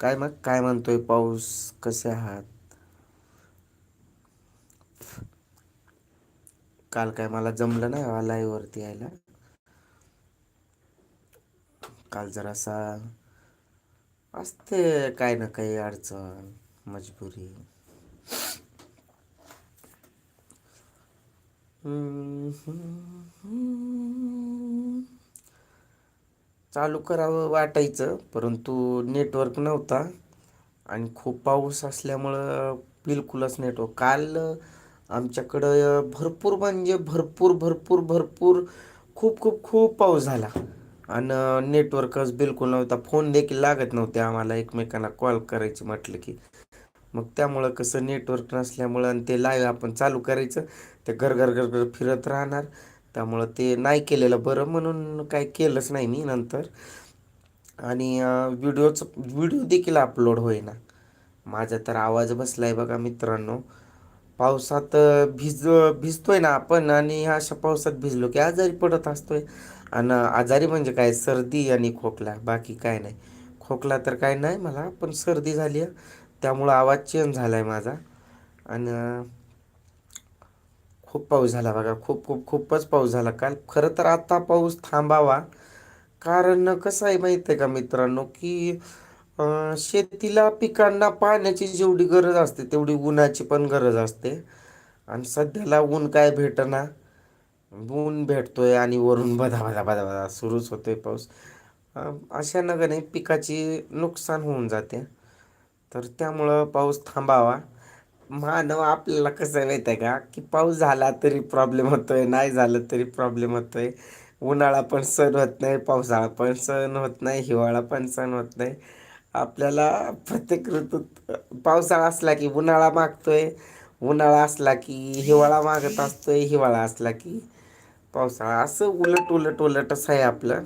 काय मग? काय म्हणतोय पाऊस? कसे आहात? काल काय मला जमलं नाही हो लाईव्हवरती यायला. काल जरासा असते काय ना काही अडचण मजबुरी. चालू करावं वाटायचं परंतु नेटवर्क नव्हता आणि खूप पाऊस असल्यामुळं बिलकुलच नेटवर्क काल आमच्याकडं भरपूर म्हणजे भरपूर भरपूर भरपूर खूप खूप खूप पाऊस झाला. आणि नेटवर्कच बिलकुल नव्हता. फोन देखील लागत नव्हते आम्हाला एकमेकांना कॉल करायची म्हटलं की. मग त्यामुळं कसं नेटवर्क नसल्यामुळं आणि ते लाईव्ह आपण चालू करायचं. ते घर घर घर घर फिरत राहणार. त्यामुळं ते नाही केलेलं बरं म्हणून काय केलंच नाही मी नंतर. आणि व्हिडिओचं व्हिडिओ देखील अपलोड होईना. माझा तर आवाज बसला आहे बघा मित्रांनो. पावसात भिज भिजतोय ना आपण आणि अशा पावसात भिजलो की आजारी पडत असतोय. आणि आजारी म्हणजे काय? सर्दी आणि खोकला. बाकी काय नाही. खोकला तर काय नाही मला पण सर्दी झाली आहे. त्यामुळं आवाज चेंज झाला आहे माझा. आणि खूप पाऊस झाला बघा खूप खूप खूपच पाऊस झाला. काल खरं तर आता पाऊस थांबावा. कारण कसं आहे माहीत आहे का मित्रांनो की शेतीला पिकांना पाण्याची जेवढी गरज असते तेवढी उन्हाची पण गरज असते. आणि सध्याला ऊन काय भेटना? ऊन भेटतोय आणि वरून बदा बदा बदा बदा सुरूच होतोय पाऊस. अशा नगाने पिकाची नुकसान होऊन जाते. तर त्यामुळं पाऊस थांबावा. मानव आपल्याला कसं माहीत आहे का? की पाऊस झाला तरी प्रॉब्लेम होतोय नाही झालं तरी प्रॉब्लेम होतोय. उन्हाळा पण सहन होत नाही पावसाळा पण सहन होत नाही हिवाळा पण सहन होत नाही. आपल्याला प्रत्येक ऋतूत पावसाळा असला की उन्हाळा मागतोय उन्हाळा असला की हिवाळा मागत असतोय हिवाळा असला की पावसाळा. असं उलट उलट उलटच आहे आपलं.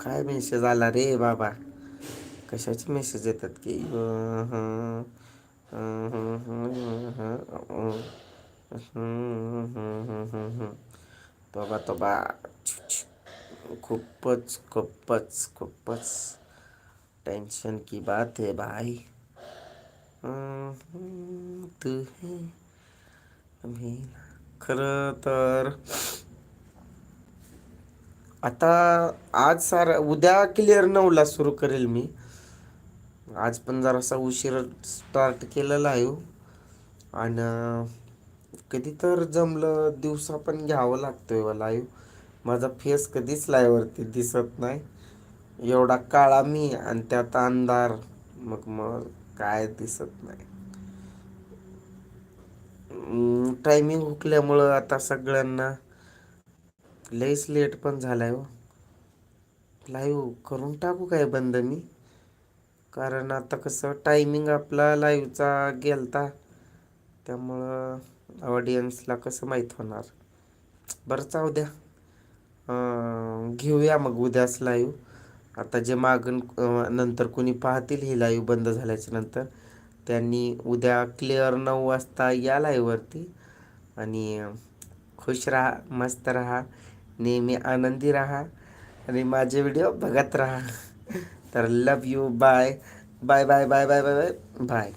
काय मेसेज आला रे बाबा? कशाचे मेसेज येतात की? तोबा तोबा. खूपच खूपच खूपच टेंशन की बात है भाई. तू है खरं तर आता आज सार उद्या क्लिअर नऊला सुरू करेल मी. आज पण जरासा उशीर स्टार्ट केलेला आहे हो. आणि कधी तर जमलं दिवसा पण घ्यावं लागतोय लाईव्ह हो माझा फेस कधीच लाईव्हवरती दिसत नाही. एवढा काळा मी आणि त्यात अंधार. मग मग काय दिसत नाही. टायमिंग हुकल्यामुळं आता सगळ्यांना लईच लेट पण झालाय हो. लाईव्ह करून टाकू काय बंद मी? कारण आता कसं टायमिंग आपला लाईव्हचा गेलता. त्यामुळं ऑडियन्सला कसं माहीत होणार? बरं चाव द्या. घेऊया मग उद्याच लाईव्ह आता जे मागून नंतर कोणी पाहतील ही लाईव्ह बंद झाल्याच्यानंतर. त्यांनी उद्या क्लिअर नऊ वाजता या लाईव्हवरती आणि खुश राहा मस्त राहा नेहमी आनंदी राहा आणि माझे व्हिडिओ बघत राहा. तर love you bye bye bye bye bye bye bye bye